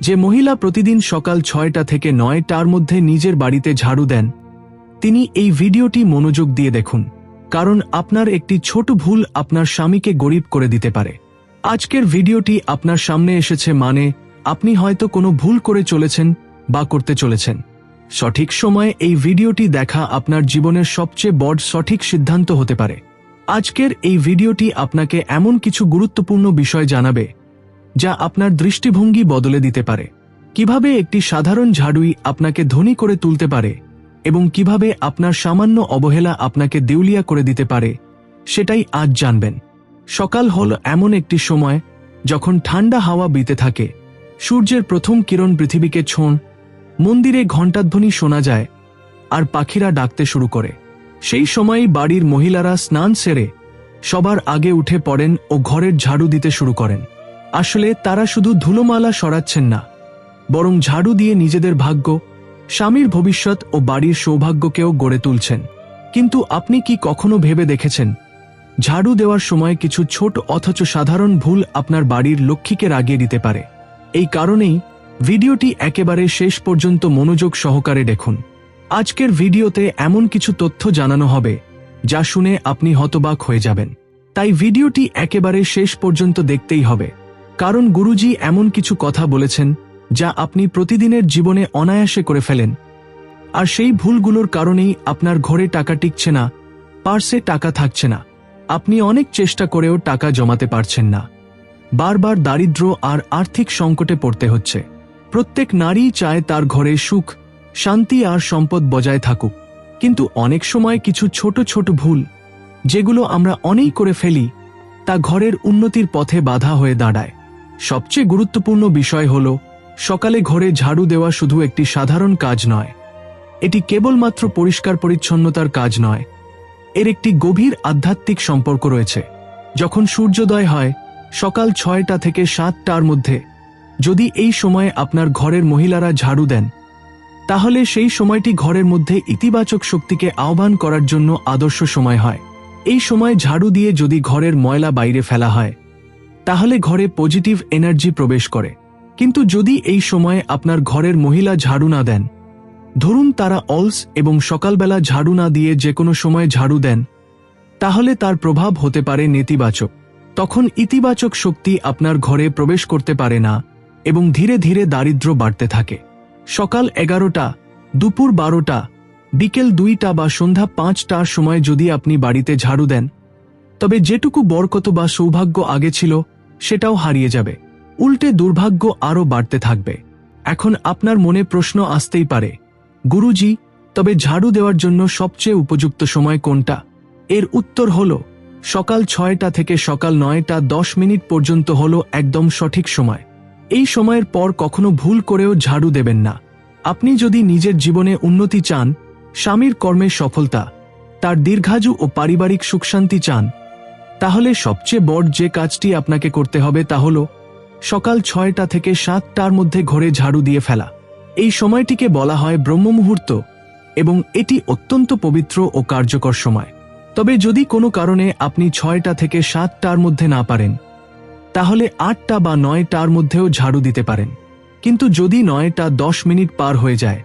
যে মহিলা প্রতিদিন সকাল ছয়টা থেকে নয়টার মধ্যে নিজের বাড়িতে ঝাড়ু দেন, তিনি এই ভিডিওটি মনোযোগ দিয়ে দেখুন, কারণ আপনার একটি ছোট ভুল আপনার স্বামীকে গরিব করে দিতে পারে। আজকের ভিডিওটি আপনার সামনে এসেছে মানে আপনি হয়তো কোনো ভুল করে চলেছেন বা করতে চলেছেন। সঠিক সময়ে এই ভিডিওটি দেখা আপনার জীবনের সবচেয়ে বড় সঠিক সিদ্ধান্ত হতে পারে। আজকের এই ভিডিওটি আপনাকে এমন কিছু গুরুত্বপূর্ণ বিষয় জানাবে যা আপনার দৃষ্টিভঙ্গি বদলে দিতে পারে। কীভাবে একটি সাধারণ ঝাড়ুই আপনাকে ধনী করে তুলতে পারে এবং কীভাবে আপনার সামান্য অবহেলা আপনাকে দেউলিয়া করে দিতে পারে, সেটাই আজ জানবেন। সকাল হল এমন একটি সময় যখন ঠান্ডা হাওয়া বিতে থাকে, সূর্যের প্রথম কিরণ পৃথিবীকে ছোঁন, মন্দিরে ঘণ্টাধ্বনি শোনা যায়, আর পাখিরা ডাকতে শুরু করে। সেই সময়ই বাড়ির মহিলারা স্নান সেরে সবার আগে উঠে পড়েন ও ঘরের ঝাড়ু দিতে শুরু করেন। আসলে তারা শুধু ধুলোমালা সরাচ্ছেন না, বরং ঝাড়ু দিয়ে নিজেদের ভাগ্য, স্বামীর ভবিষ্যৎ ও বাড়ির সৌভাগ্যকেও গড়ে তুলছেন। কিন্তু আপনি কি কখনো ভেবে দেখেছেন, ঝাড়ু দেওয়ার সময় কিছু ছোট অথচ সাধারণ ভুল আপনার বাড়ির লক্ষ্মীকে রাগিয়ে দিতে পারে? এই কারণেই ভিডিওটি একেবারে শেষ পর্যন্ত মনোযোগ সহকারে দেখুন। আজকের ভিডিওতে এমন কিছু তথ্য জানানো হবে, যা শুনে আপনি হতবাক হয়ে যাবেন। তাই ভিডিওটি একেবারে শেষ পর্যন্ত দেখতেই হবে। কারণ গুরুজি এমন কিছু কথা বলেছেন, যা আপনি প্রতিদিনের জীবনে অনায়াসে করে ফেলেন। আর সেই ভুলগুলোর কারণেই আপনার ঘরে টাকা টিকছে না, পার্সে টাকা থাকছে না। আপনি অনেক চেষ্টা করেও টাকা জমাতে পারছেন না। বারবার দারিদ্র আর আর্থিক সংকটে পড়তে হচ্ছে। প্রত্যেক নারী চায় তার ঘরে সুখ, শান্তি আর সম্পদ বজায় থাকুক। কিন্তু অনেক সময় কিছু ছোট ছোট ভুল, যেগুলো আমরা অনেক করে ফেলি, তা ঘরের উন্নতির পথে বাধা হয়ে দাঁড়ায়। সবচেয়ে গুরুত্বপূর্ণ বিষয় হল, সকালে ঘরে ঝাড়ু দেওয়া শুধু একটি সাধারণ কাজ নয়। এটি কেবলমাত্র পরিষ্কার পরিচ্ছন্নতার কাজ নয়। এর একটি গভীর আধ্যাত্মিক সম্পর্ক রয়েছে। যখন সূর্যোদয় হয়, সকাল ছয়টা থেকে সাতটার মধ্যে, যদি এই সময়ে আপনার ঘরের মহিলারা ঝাড়ু দেন, তাহলে সেই সময়টি ঘরের মধ্যে ইতিবাচক শক্তিকে আহ্বান করার জন্য আদর্শ সময় হয়। এই সময় ঝাড়ু দিয়ে যদি ঘরের ময়লা বাইরে ফেলা হয় তাহলে ঘরে পজিটিভ এনার্জি প্রবেশ করে। কিন্তু যদি এই সময়ে আপনার ঘরের মহিলা ঝাড়ু না দেন, ধরুন তারা অলস এবং সকালবেলা ঝাড়ু না দিয়ে যে কোনো সময় ঝাড়ু দেন, তাহলে তার প্রভাব হতে পারে নেতিবাচক। তখন ইতিবাচক শক্তি আপনার ঘরে প্রবেশ করতে পারে না এবং ধীরে ধীরে দারিদ্র্য বাড়তে থাকে। সকাল এগারোটা, দুপুর বারোটা, বিকেল দুইটা বা সন্ধ্যা পাঁচটার সময় যদি আপনি বাড়িতে ঝাড়ু দেন, তবে যেটুকু বরকত বা সৌভাগ্য আগে ছিল সেটাও হারিয়ে যাবে। উল্টে দুর্ভাগ্য আরও বাড়তে থাকবে। এখন আপনার মনে প্রশ্ন আসতেই পারে, গুরুজি, তবে ঝাড়ু দেওয়ার জন্য সবচেয়ে উপযুক্ত সময় কোনটা? এর উত্তর হল, সকাল ছয়টা থেকে সকাল নয়টা দশ মিনিট পর্যন্ত হল একদম সঠিক সময়। এই সময়ের পর কখনো ভুল করেও ঝাড়ু দেবেন না। আপনি যদি নিজের জীবনে উন্নতি চান, স্বামীর কর্মে সফলতা, তার দীর্ঘায়ু ও পারিবারিক সুখশান্তি চান তাহলে সবচেয়ে বড় যে কাজটি আপনাকে করতে হবে তা হল, সকাল ছয়টা থেকে সাতটার মধ্যে ঘরে ঝাড়ু দিয়ে ফেলা। এই সময়টিকে বলা হয় ব্রহ্ম মুহূর্ত এবং এটি অত্যন্ত পবিত্র ও কার্যকর সময়। তবে যদি কোনো কারণে আপনি ছয়টা থেকে সাতটার মধ্যে না পারেন, তাহলে আটটা বা নয়টার মধ্যেও ঝাড়ু দিতে পারেন। কিন্তু যদি নয়টা দশ মিনিট পার হয়ে যায়,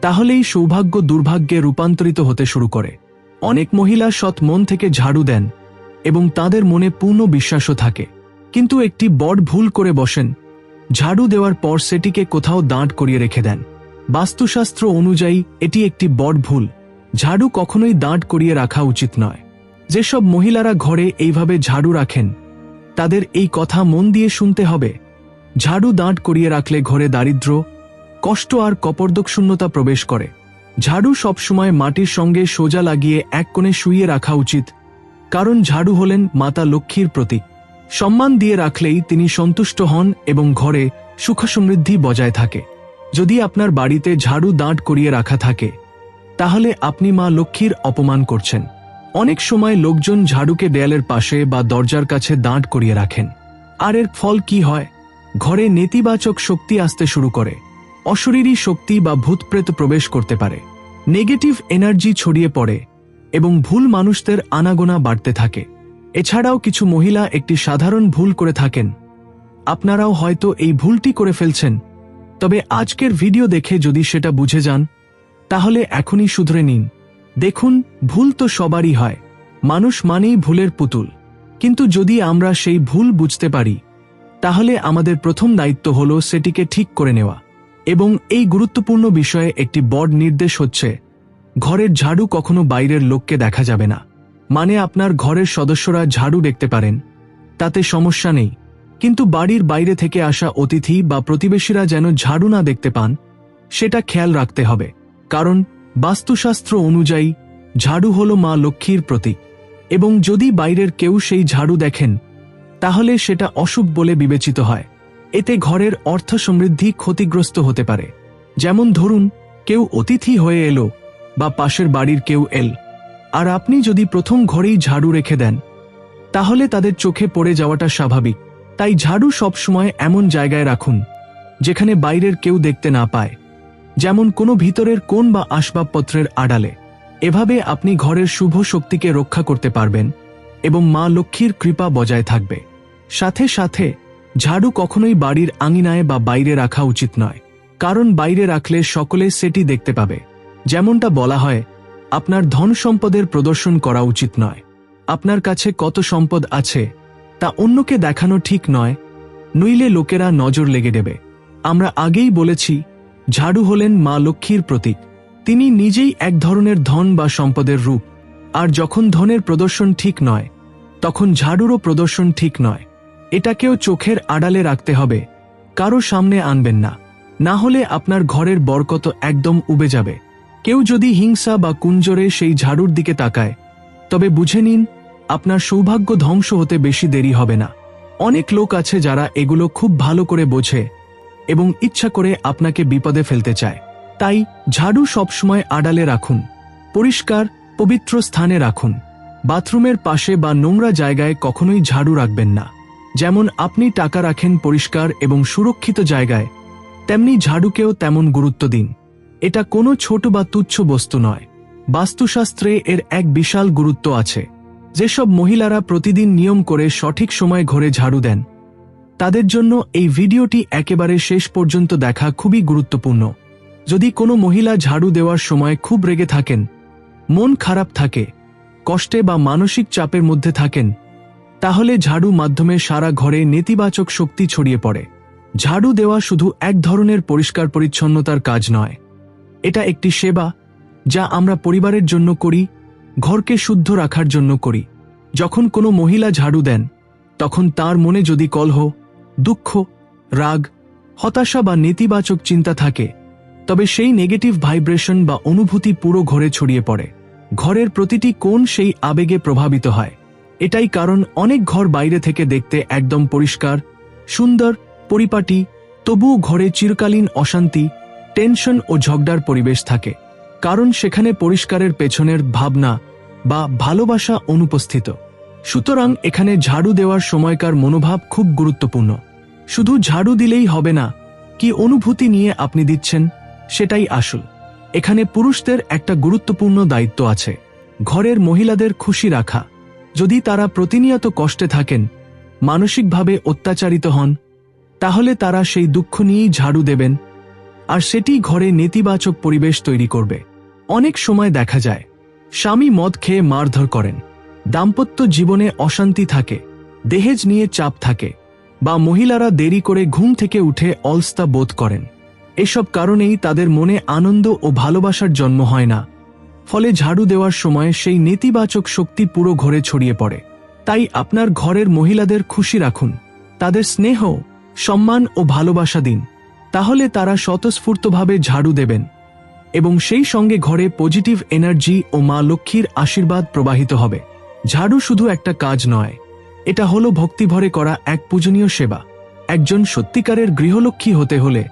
তাহলেই সৌভাগ্য দুর্ভাগ্যে রূপান্তরিত হতে শুরু করে। অনেক মহিলা সৎ মন থেকে ঝাড়ু দেন এবং তাদের মনে পূর্ণ বিশ্বাসও থাকে। কিন্তু একটি বড় ভুল করে বসেন। ঝাড়ু দেওয়ার পর সেটিকে কোথাও দাঁড় করিয়ে রেখে দেন। বাস্তুশাস্ত্র অনুযায়ী, এটি একটি বড় ভুল। ঝাড়ু কখনোই দাঁড় করিয়ে রাখা উচিত নয়। যেসব মহিলারা ঘরে এইভাবে ঝাড়ু রাখেন, তাদের এই কথা মন দিয়ে শুনতে হবে। ঝাড়ু দাঁড় করিয়ে রাখলে ঘরে দারিদ্র কষ্ট আর কপর্দক শূন্যতা প্রবেশ করে। ঝাড়ু সবসময় মাটির সঙ্গে সোজা লাগিয়ে এক কোণে শুইয়ে রাখা উচিত। কারণ ঝাড়ু হলেন মাতা লক্ষ্মীর প্রতীক। সম্মান দিয়ে রাখলেই তিনি সন্তুষ্ট হন এবং ঘরে সুখ সমৃদ্ধি বজায় থাকে। যদি আপনার বাড়িতে ঝাড়ু দাঁড় করিয়ে রাখা থাকে, তাহলে আপনি মা লক্ষ্মীর অপমান করছেন। অনেক সময় লোকজন ঝাড়ুকে দেয়ালের পাশে বা দরজার কাছে দাঁড় করিয়ে রাখেন। আর এর ফল কি হয়? ঘরে নেতিবাচক শক্তি আসতে শুরু করে। অশরীরী শক্তি বা ভূতপ্রেত প্রবেশ করতে পারে। নেগেটিভ এনার্জি ছড়িয়ে পড়ে। এবং ভুল মানুষদের আনাগোনা বাড়তে থাকে। এছাড়াও কিছু মহিলা একটি সাধারণ ভুল করে থাকেন। আপনারাও হয়তো এই ভুলটি করে ফেলছেন। তবে আজকের ভিডিও দেখে যদি সেটা বুঝে যান, তাহলে এখনই শুধরে নিন। দেখুন, ভুল তো সবারই হয়। মানুষ মানেই ভুলের পুতুল। কিন্তু যদি আমরা সেই ভুল বুঝতে পারি, তাহলে আমাদের প্রথম দায়িত্ব হল সেটিকে ঠিক করে নেওয়া। এবং এই গুরুত্বপূর্ণ বিষয়ে একটি বড় নির্দেশ হচ্ছে ঘরের ঝাড়ু কখনো বাইরের লোককে দেখা যাবে না। মানে আপনার ঘরের সদস্যরা ঝাড়ু দেখতে পারেন। তাতে সমস্যা নেই। কিন্তু বাড়ির বাইরে থেকে আসা অতিথি বা প্রতিবেশীরা যেন ঝাড়ু না দেখতে পান, সেটা খেয়াল রাখতে হবে। কারণ বাস্তুশাস্ত্র অনুযায়ী ঝাড়ু হল মা লক্ষ্মীর প্রতীক। এবং যদি বাইরের কেউ সেই ঝাড়ু দেখেন, তাহলে সেটা অশুভ বলে বিবেচিত হয়। এতে ঘরের অর্থ সমৃদ্ধি ক্ষতিগ্রস্ত হতে পারে। যেমন ধরুন, কেউ অতিথি হয়ে এলো বা পাশের বাড়ির কেউ এল। আর আপনি যদি প্রথম ঘরেই ঝাড়ু রেখে দেন, তাহলে তাদের চোখে পড়ে যাওয়াটা স্বাভাবিক। তাই ঝাড়ু সবসময় এমন জায়গায় রাখুন, যেখানে বাইরের কেউ দেখতে না পায়। যেমন কোনো ভিতরের কোণ বা আসবাবপত্রের আড়ালে। এভাবে আপনি ঘরের শুভ শক্তিকে রক্ষা করতে পারবেন এবং মা লক্ষ্মীর কৃপা বজায় থাকবে। সাথে সাথে, ঝাড়ু কখনোই বাড়ির আঙিনায় বা বাইরে রাখা উচিত নয়, কারণ বাইরে রাখলে সকলে সেটি দেখতে পাবে। যেমনটা বলা হয়, আপনার ধন সম্পদের প্রদর্শন করা উচিত নয়। আপনার কাছে কত সম্পদ আছে, তা অন্যকে দেখানো ঠিক নয়, নইলে লোকেরা নজর লেগে দেবে। আমরা আগেই বলেছি, ঝাড়ু হলেন মা লক্ষ্মীর প্রতীক। তিনি নিজেই এক ধরনের ধন বা সম্পদের রূপ। আর যখন ধনের প্রদর্শন ঠিক নয়, তখন ঝাড়ুরও প্রদর্শন ঠিক নয়। এটাকেও চোখের আড়ালে রাখতে হবে। কারও সামনে আনবেন না। না হলে আপনার ঘরের বরকত একদম উবে যাবে। কেউ যদি হিংসা বা কুঞ্জরে সেই ঝাড়ুর দিকে তাকায়, তবে বুঝে নিন, আপনার সৌভাগ্য ধ্বংস হতে বেশি দেরি হবে না। অনেক লোক আছে যারা এগুলো খুব ভালো করে বোঝে এবং ইচ্ছা করে আপনাকে বিপদে ফেলতে চায়। তাই ঝাড়ু সবসময় আড়ালে রাখুন, পরিষ্কার, পবিত্র স্থানে রাখুন। বাথরুমের পাশে বা নোংরা জায়গায় কখনোই ঝাড়ু রাখবেন না। যেমন আপনি টাকা রাখেন পরিষ্কার এবং সুরক্ষিত জায়গায়, তেমনি ঝাড়ুকেও তেমন গুরুত্ব দিন। এটা কোনো ছোট বা তুচ্ছ বস্তু নয়। বাস্তুশাস্ত্রে এর এক বিশাল গুরুত্ব আছে। যেসব মহিলারা প্রতিদিন নিয়ম করে সঠিক সময় ঘরে ঝাড়ু দেন, তাদের জন্য এই ভিডিওটি একেবারে শেষ পর্যন্ত দেখা খুবই গুরুত্বপূর্ণ। যদি কোনো মহিলা ঝাড়ু দেওয়ার সময় খুব রেগে থাকেন, মন খারাপ থাকে, কষ্টে বা মানসিক চাপের মধ্যে থাকেন, তাহলে ঝাড়ু মাধ্যমে সারা ঘরে নেতিবাচক শক্তি ছড়িয়ে পড়ে। ঝাড়ু দেওয়া শুধু এক ধরনের পরিষ্কার পরিচ্ছন্নতার কাজ নয় এটা একটি সেবা যা আমরা পরিবারের জন্য করি, ঘরকে শুদ্ধ রাখার জন্য করি। যখন কোনো মহিলা ঝাড়ু দেন, তখন তার মনে যদি কলহ, দুঃখ, রাগ, হতাশা বা নেতিবাচক চিন্তা থাকে, তবে সেই নেগেটিভ ভাইব্রেশন বা অনুভূতি পুরো ঘরে ছড়িয়ে পড়ে। ঘরের প্রতিটি কোণ সেই আবেগে প্রভাবিত হয়। এটাই কারণ অনেক ঘর বাইরে থেকে দেখতে একদম পরিষ্কার, সুন্দর, পরিপাটি, তবুও ঘরে চিরকালীন অশান্তি টেনশন ও ঝগড়ার পরিবেশ থাকে, কারণ সেখানে পরিষ্কারের পেছনের ভাবনা বা ভালোবাসা অনুপস্থিত। সুতরাং এখানে ঝাড়ু দেওয়ার সময়কার মনোভাব খুব গুরুত্বপূর্ণ। শুধু ঝাড়ু দিলেই হবে না, কি অনুভূতি নিয়ে আপনি দিচ্ছেন সেটাই আসল। এখানে পুরুষদের একটা গুরুত্বপূর্ণ দায়িত্ব আছে, ঘরের মহিলাদের খুশি রাখা। যদি তারা প্রতিনিয়ত কষ্টে থাকেন, মানসিকভাবে অত্যাচারিত হন, তাহলে তারা সেই দুঃখ নিয়েই ঝাড়ু দেবেন আর সেটি ঘরে নেতিবাচক পরিবেশ তৈরি করবে। অনেক সময় দেখা যায়, স্বামী মদ খেয়ে মারধর করেন, দাম্পত্য জীবনে অশান্তি থাকে, দেহেজ নিয়ে চাপ থাকে, বা মহিলারা দেরি করে ঘুম থেকে উঠে অলস্তা বোধ করেন। এসব কারণেই তাদের মনে আনন্দ ও ভালোবাসার জন্ম হয় না। ফলে ঝাড়ু দেওয়ার সময় সেই নেতিবাচক শক্তি পুরো ঘরে ছড়িয়ে পড়ে। তাই আপনার ঘরের মহিলাদের খুশি রাখুন। তাদের স্নেহ, সম্মান ও ভালোবাসা দিন। তাহলে তারা স্বতঃস্ফূর্তভাবে ঝাড়ু দেবেন এবং সেই সঙ্গে ঘরে পজিটিভ এনার্জি ও মা লক্ষ্মীর আশীর্বাদ প্রবাহিত হবে। ঝাড়ু শুধু একটা কাজ নয়, এটা হলো ভক্তিভরে করা এক পূজনীয় সেবা। একজন সত্যিকারের গৃহলক্ষ্মী হতে হলে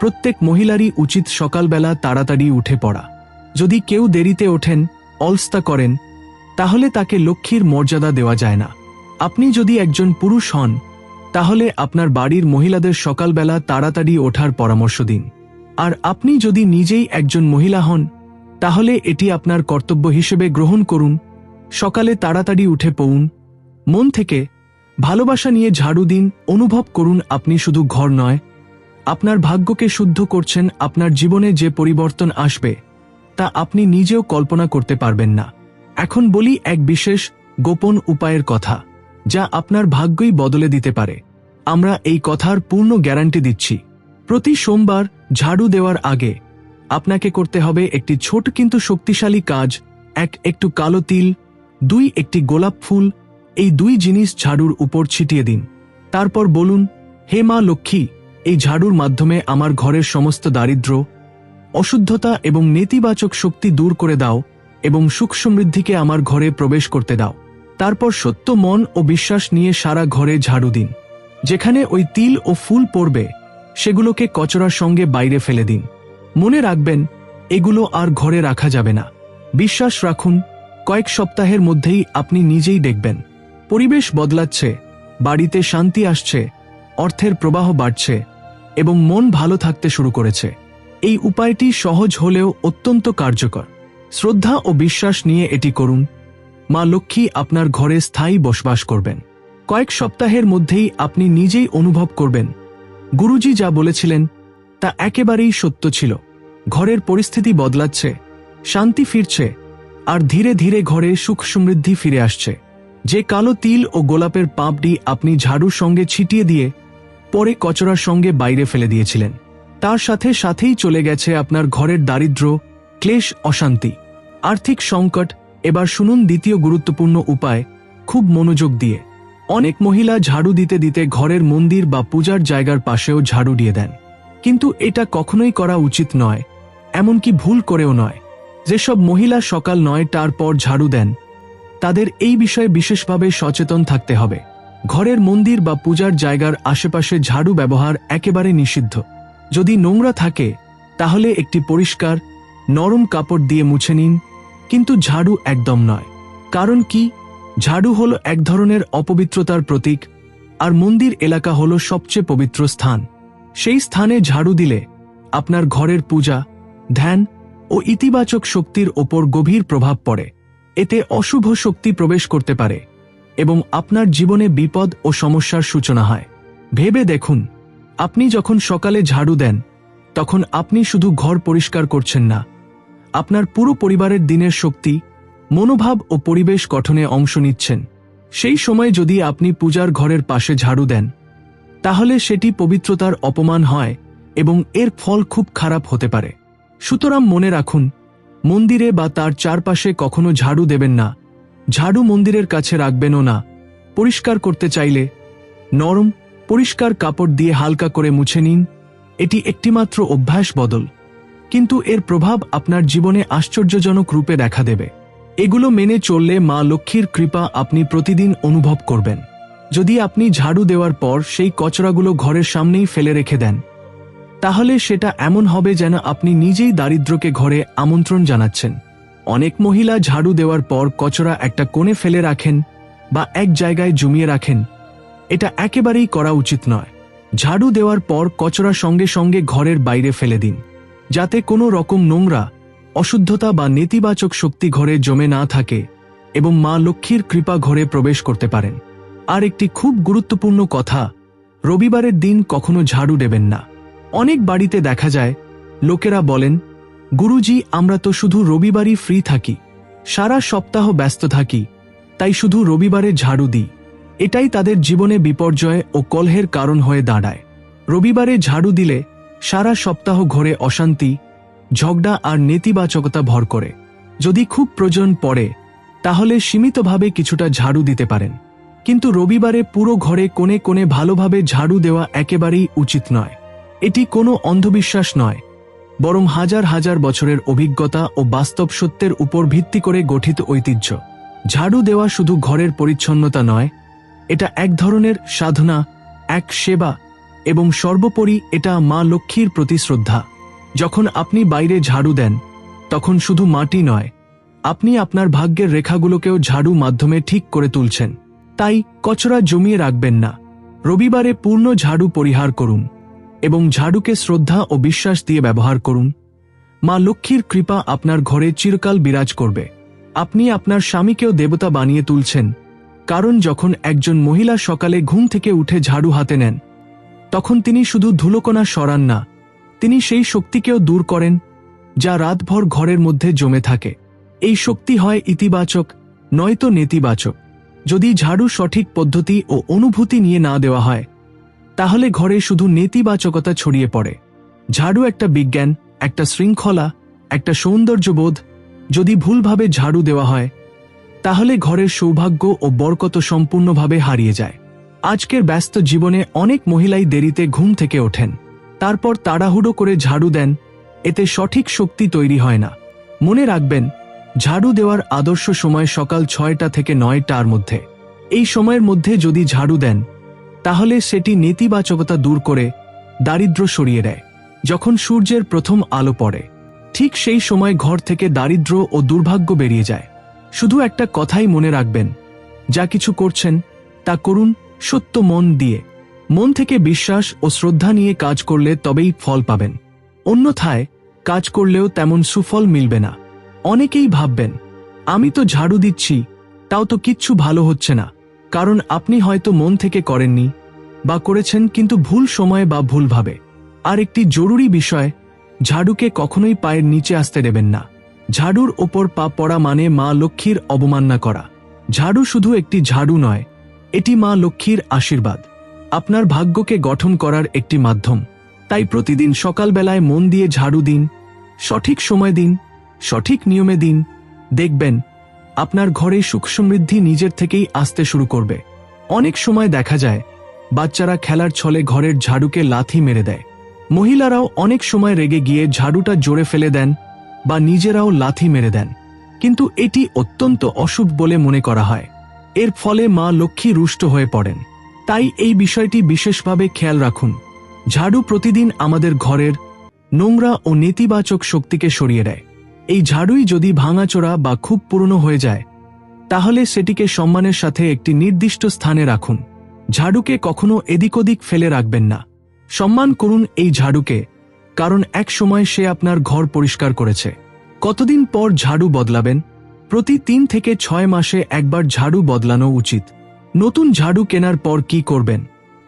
প্রত্যেক মহিলারই উচিত সকালবেলা তাড়াতাড়ি উঠে পড়া। যদি কেউ দেরিতে ওঠেন, অলস্তা করেন, তাহলে তাকে লক্ষ্মীর মর্যাদা দেওয়া যায় না। আপনি যদি একজন পুরুষ হন তাহলে আপনার বাড়ির মহিলাদের সকালবেলা তাড়াতাড়ি ওঠার পরামর্শ দিন। আর আপনি যদি নিজেই একজন মহিলা হন, তাহলে এটি আপনার কর্তব্য হিসেবে গ্রহণ করুন। সকালে তাড়াতাড়ি উঠে পড়ুন। মন থেকে ভালোবাসা নিয়ে ঝাড়ু দিন, অনুভব করুন আপনি শুধু ঘর নয়। আপনার ভাগ্যকে শুদ্ধ করছেন, আপনার জীবনে যে পরিবর্তন আসবে, তা আপনি নিজেও কল্পনা করতে পারবেন না। এখন বলি এক বিশেষ, গোপন উপায়ের কথা। যা আপনার ভাগ্যই বদলে দিতে পারে। আমরা এই কথার পূর্ণ গ্যারান্টি দিচ্ছি। প্রতি সোমবার ঝাড়ু দেওয়ার আগে আপনাকে করতে হবে একটি ছোট কিন্তু শক্তিশালী কাজ, এক একটু কালো তিল, দুই একটি গোলাপ ফুল, এই দুই জিনিস ঝাড়ুর উপর ছিটিয়ে দিন। তারপর বলুন, হে মা লক্ষ্মী, এই ঝাড়ুর মাধ্যমে আমার ঘরের সমস্ত দারিদ্র, অশুদ্ধতা এবং নেতিবাচক শক্তি দূর করে দাও এবং সুখ সমৃদ্ধিকে আমার ঘরে প্রবেশ করতে দাও। তারপর সত্য মন ও বিশ্বাস নিয়ে সারা ঘরে ঝাড়ু দিন। যেখানে ওই তিল ও ফুল পড়বে, সেগুলোকে কচরার সঙ্গে বাইরে ফেলে দিন। মনে রাখবেন, এগুলো আর ঘরে রাখা যাবে না। বিশ্বাস রাখুন, কয়েক সপ্তাহের মধ্যেই আপনি নিজেই দেখবেন। পরিবেশ বদলাচ্ছে, বাড়িতে শান্তি আসছে, অর্থের প্রবাহ বাড়ছে এবং মন ভালো থাকতে শুরু করেছে। এই উপায়টি সহজ হলেও অত্যন্ত কার্যকর। শ্রদ্ধা ও বিশ্বাস নিয়ে এটি করুন মা লক্ষ্মী আপনার ঘরে স্থায়ী বসবাস করবেন। কয়েক সপ্তাহের মধ্যেই আপনি নিজেই অনুভব করবেন। গুরুজি যা বলেছিলেন, তা একেবারেই সত্য ছিল। ঘরের পরিস্থিতি বদলাচ্ছে, শান্তি ফিরছে, আর ধীরে ধীরে ঘরে সুখ সমৃদ্ধি ফিরে আসছে। যে কালো তিল ও গোলাপের পাপড়ি আপনি ঝাড়ুর সঙ্গে ছিটিয়ে দিয়ে, পরে কচরার সঙ্গে বাইরে ফেলে দিয়েছিলেন। তার সাথে সাথেই চলে গেছে আপনার ঘরের দারিদ্র্য, ক্লেশ, অশান্তি, আর্থিক সংকট এবার শুনুন দ্বিতীয় গুরুত্বপূর্ণ উপায়, খুব মনোযোগ দিয়ে। অনেক মহিলা ঝাড়ু দিতে দিতে ঘরের মন্দির বা পূজার জায়গার পাশেও ঝাড়ু দিয়ে দেন। কিন্তু এটা কখনোই করা উচিত নয়, এমনকি ভুল করেও নয়। যেসব মহিলা সকাল নয়টার পর ঝাড়ু দেন, তাদের এই বিষয়ে বিশেষভাবে সচেতন থাকতে হবে। ঘরের মন্দির বা পূজার জায়গার আশেপাশে ঝাড়ু ব্যবহার একেবারে নিষিদ্ধ। যদি নোংরা থাকে, তাহলে একটি পরিষ্কার, নরম কাপড় দিয়ে মুছে নিন কিন্তু ঝাড়ু একদম নয়। কারণ কি? ঝাড়ু হল এক ধরনের অপবিত্রতার প্রতীক, আর মন্দির এলাকা হল সবচেয়ে পবিত্র স্থান। সেই স্থানে ঝাড়ু দিলে আপনার ঘরের পূজা, ধ্যান ও ইতিবাচক শক্তির ওপর গভীর প্রভাব পড়ে। এতে অশুভ শক্তি প্রবেশ করতে পারে এবং আপনার জীবনে বিপদ ও সমস্যার সূচনা হয়। ভেবে দেখুন, আপনি যখন সকালে ঝাড়ু দেন, তখন আপনি শুধু ঘর পরিষ্কার করছেন না আপনার পুরো পরিবারের দিনের শক্তি, মনোভাব ও পরিবেশ গঠনে অংশ নিচ্ছেন। সেই সময় যদি আপনি পূজার ঘরের পাশে ঝাড়ু দেন, তাহলে সেটি পবিত্রতার অপমান হয় এবং এর ফল খুব খারাপ হতে পারে। সুতরাং মনে রাখুন, মন্দিরে বা তার চারপাশে কখনো ঝাড়ু দেবেন না। ঝাড়ু মন্দিরের কাছে রাখবেনও না। পরিষ্কার করতে চাইলে নরম, পরিষ্কার কাপড় দিয়ে হালকা করে মুছে নিন। এটি একটিমাত্র অভ্যাস বদল। কিন্তু এর প্রভাব আপনার জীবনে আশ্চর্যজনক রূপে দেখা দেবে। এগুলো মেনে চললে মা লক্ষ্মীর কৃপা আপনি প্রতিদিন অনুভব করবেন। যদি আপনি ঝাড়ু দেওয়ার পর সেই কচরাগুলো ঘরের সামনেই ফেলে রেখে দেন, তাহলে সেটা এমন হবে যেন আপনি নিজেই দারিদ্র্যকে ঘরে আমন্ত্রণ জানাচ্ছেন। অনেক মহিলা ঝাড়ু দেওয়ার পর কচরা একটা কোণে ফেলে রাখেন বা এক জায়গায় জমিয়ে রাখেন। এটা একেবারেই করা উচিত নয়। ঝাড়ু দেওয়ার পর কচরা সঙ্গে সঙ্গে ঘরের বাইরে ফেলে দিন। যাতে কোনো রকম নোংরা, অশুদ্ধতা বা নেতিবাচক শক্তি ঘরে জমে না থাকে এবং মা লক্ষ্মীর কৃপা ঘরে প্রবেশ করতে পারেন। আর একটি খুব গুরুত্বপূর্ণ কথা, রবিবারের দিন কখনো ঝাড়ু দেবেন না। অনেক বাড়িতে দেখা যায়, লোকেরা বলেন, গুরুজি, আমরা তো শুধু রবিবারই ফ্রি থাকি, সারা সপ্তাহ ব্যস্ত থাকি, তাই শুধু রবিবারে ঝাড়ু দিই। এটাই তাদের জীবনে বিপর্যয় ও কলহের কারণ হয়ে দাঁড়ায়। রবিবারে ঝাড়ু দিলে সারা সপ্তাহ ঘরে অশান্তি, ঝগড়া আর নেতিবাচকতা ভর করে। যদি খুব প্রয়োজন পড়ে, তাহলে সীমিতভাবে কিছুটা ঝাড়ু দিতে পারেন। কিন্তু রবিবারে পুরো ঘরে কোণে কোণে ভালোভাবে ঝাড়ু দেওয়া একেবারেই উচিত নয়। এটি কোনো অন্ধবিশ্বাস নয়, বরং হাজার হাজার বছরের অভিজ্ঞতা ও বাস্তব সত্যের উপর ভিত্তি করে গঠিত ঐতিহ্য। ঝাড়ু দেওয়া শুধু ঘরের পরিচ্ছন্নতা নয়, এটা এক ধরনের সাধনা, এক সেবা এবং সর্বোপরি এটা মা লক্ষ্মীর প্রতি শ্রদ্ধা। যখন আপনি বাইরে ঝাড়ু দেন, তখন শুধু মাটি নয়, আপনি আপনার ভাগ্যের রেখাগুলোকেও ঝাড়ু মাধ্যমে ঠিক করে তুলছেন। তাই কচরা জমিয়ে রাখবেন না। রবিবারে পূর্ণ ঝাড়ু পরিহার করুন এবং ঝাড়ুকে শ্রদ্ধা ও বিশ্বাস দিয়ে ব্যবহার করুন। মা লক্ষ্মীর কৃপা আপনার ঘরে চিরকাল বিরাজ করবে। আপনি আপনার স্বামীকেও দেবতা বানিয়ে তুলছেন, কারণ যখন একজন মহিলা সকালে ঘুম থেকে উঠে ঝাড়ু হাতে নেন তখন তিনি শুধু ধুলোকণা সরান না, তিনি সেই শক্তিকেও দূর করেন, যা রাতভর ঘরের মধ্যে জমে থাকে। এই শক্তি হয় ইতিবাচক, নয়তো নেতিবাচক। যদি ঝাড়ু সঠিক পদ্ধতি ও অনুভূতি নিয়ে না দেওয়া হয়, তাহলে ঘরে শুধু নেতিবাচকতা ছড়িয়ে পড়ে। ঝাড়ু একটা বিজ্ঞান, একটা শৃঙ্খলা, একটা সৌন্দর্যবোধ, যদি ভুলভাবে ঝাড়ু দেওয়া হয়, তাহলে ঘরের সৌভাগ্য ও বরকত সম্পূর্ণভাবে হারিয়ে যায়। আজকের ব্যস্ত জীবনে অনেক মহিলাই দেরিতে ঘুম থেকে ওঠেন। তারপর তাড়াহুড়ো করে ঝাড়ু দেন, এতে সঠিক শক্তি তৈরি হয় না। মনে রাখবেন, ঝাড়ু দেওয়ার আদর্শ সময় সকাল ছয়টা থেকে নয়টার মধ্যে। এই সময়ের মধ্যে যদি ঝাড়ু দেন, তাহলে সেটি নেতিবাচকতা দূর করে দারিদ্র সরিয়ে দেয়। যখন সূর্যের প্রথম আলো পড়ে, ঠিক সেই সময় ঘর থেকে দারিদ্র ও দুর্ভাগ্য বেরিয়ে যায়। শুধু একটা কথাই মনে রাখবেন, যা কিছু করছেন, তা করুন সত্য মন দিয়ে। মন থেকে বিশ্বাস ও শ্রদ্ধা নিয়ে কাজ করলে তবেই ফল পাবেন। অন্যথায়, কাজ করলেও তেমন সুফল মিলবে না। অনেকেই ভাববেন, আমি তো ঝাড়ু দিচ্ছি, তাও তো কিচ্ছু ভালো হচ্ছে না। কারণ আপনি হয়তো মন থেকে করেননি বা করেছেন কিন্তু ভুল সময়ে বা ভুলভাবে আর একটি জরুরি বিষয়, ঝাড়ুকে কখনোই পায়ের নিচে আসতে দেবেন না। ঝাড়ুর ওপর পা পড়া মানে মা লক্ষ্মীর অবমাননা করা। ঝাড়ু শুধু একটি ঝাড়ু নয় এটি মা লক্ষ্মীর আশীর্বাদ। আপনার ভাগ্যকে গঠন করার একটি মাধ্যম। তাই প্রতিদিন সকালবেলায় মন দিয়ে ঝাড়ু দিন, সঠিক সময় দিন, সঠিক নিয়মে দিন। দেখবেন, আপনার ঘরে সুখ সমৃদ্ধি নিজের থেকেই আসতে শুরু করবে। অনেক সময় দেখা যায়, বাচ্চারা খেলার ছলে ঘরের ঝাড়ুকে লাথি মেরে দেয়। মহিলারাও অনেক সময় রেগে গিয়ে ঝাড়ুটা জোরে ফেলে দেন বা নিজেরাও লাথি মেরে দেন। কিন্তু এটি অত্যন্ত অশুভ বলে মনে করা হয়। এর ফলে মা লক্ষ্মী রুষ্ট হয়ে পড়েন। তাই এই বিষয়টি বিশেষভাবে খেয়াল রাখুন। ঝাড়ু প্রতিদিন আমাদের ঘরের নোংরা ও নেতিবাচক শক্তিকে সরিয়ে দেয়। এই ঝাড়ুই যদি ভাঙাচোরা বা খুব পুরনো হয়ে যায়, তাহলে সেটিকে সম্মানের সাথে একটি নির্দিষ্ট স্থানে রাখুন। ঝাড়ুকে কখনো এদিক ওদিক ফেলে রাখবেন না। সম্মান করুন এই ঝাড়ুকে, কারণ এক সময় সে আপনার ঘর পরিষ্কার করেছে। কতদিন পর ঝাড়ু বদলাবেন? প্রতি তিন থেকে ছয় মাসে একবার ঝাড়ু বদলানো উচিত। নতুন ঝাড়ু কেনার পর কি করবেন?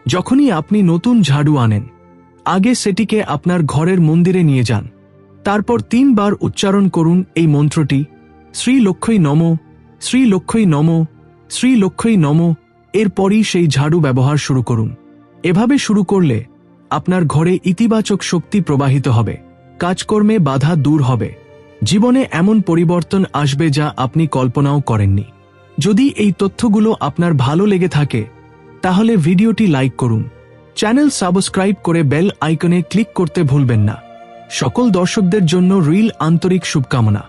যখনই আপনি নতুন ঝাড়ু আনেন, আগে সেটিকে আপনার ঘরের মন্দিরে নিয়ে যান। তারপর তিনবার উচ্চারণ করুন এই মন্ত্রটি, শ্রী লক্ষ্মী নম, শ্রী লক্ষ্মী নম, শ্রী লক্ষ্মী নম। এরপরই সেই ঝাড়ু ব্যবহার শুরু করুন। এভাবে শুরু করলে আপনার ঘরে ইতিবাচক শক্তি প্রবাহিত হবে, কাজকর্মে বাধা দূর হবে। জীবনে এমন পরিবর্তন আসবে যা আপনি কল্পনাও করেননি। যদি এই তথ্যগুলো আপনার ভালো লেগে থাকে, তাহলে ভিডিওটি লাইক করুন। চ্যানেল সাবস্ক্রাইব করে বেল আইকনে ক্লিক করতে ভুলবেন না। সকল দর্শকদের জন্য রিল আন্তরিক শুভকামনা।